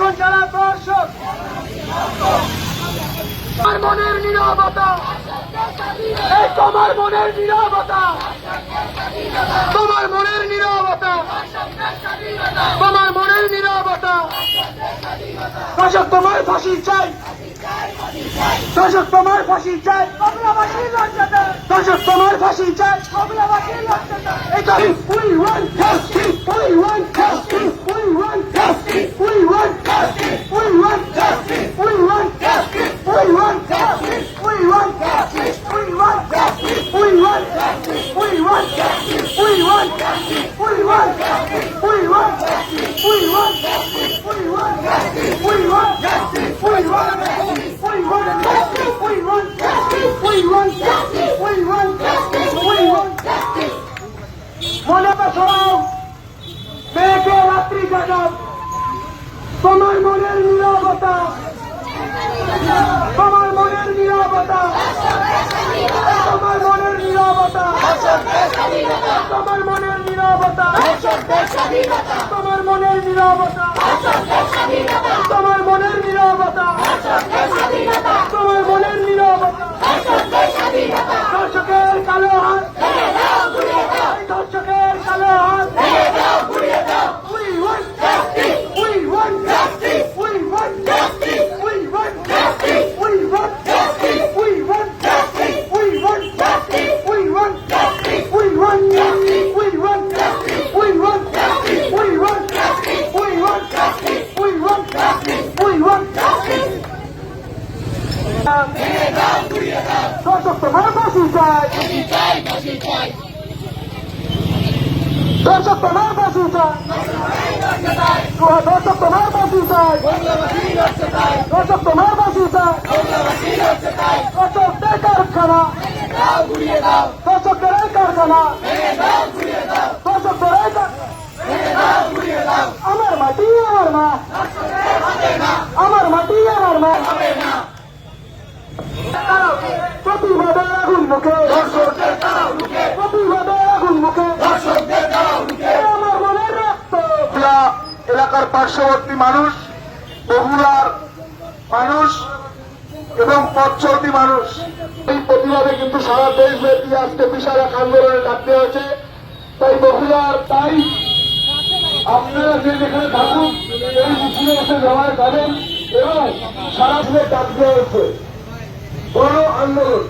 এখন যারা দর্শক, তোমার মনের নীরবতা তোমার মনের নীরবতা, তোমার মনের নীরবতা, তোমার মনের নীরবতা। দর্শক, তোমার ফাঁসি চাই। দর্শক, তোমার ফাঁসি চাই। দর্শক, তোমার ফাঁসি চাই। এটা justice we want জাগাও তোমার মনের নিরবতা। তোমার মনের নিরবতা। তোমার মনের নীরবতা। সশস্ত্র মানে ফাঁসি চাই সশস্ত্র মানে ফাঁসি চাই সশস্ত্র মানে ফাঁসি চাই সশস্ত্র মানে ফাঁসি চাই সশস্ত্র কারখানা সশস্ত্র কারখানা সশস্ত্র কারখানা মুখে প্রতিবাদে আগুন মুখে। এ আমার মনের রক্ত। এলাকার পার্শ্ববর্তী মানুষ বহুলার মানুষ এবং পথ চলতি মানুষ। এই প্রতিবাদে কিন্তু সারা দেশব্যাপী আজকে বিশাল এক আন্দোলনের ডাক দেওয়া হয়েছে। তাই বহুলার তাই আপনারা যে যেখানে থাকুন এই মিছিলে এসে জমায় যাবেন এবং সারা দিনে ডাক দেওয়া হয়েছে। বড় আন্দোলন।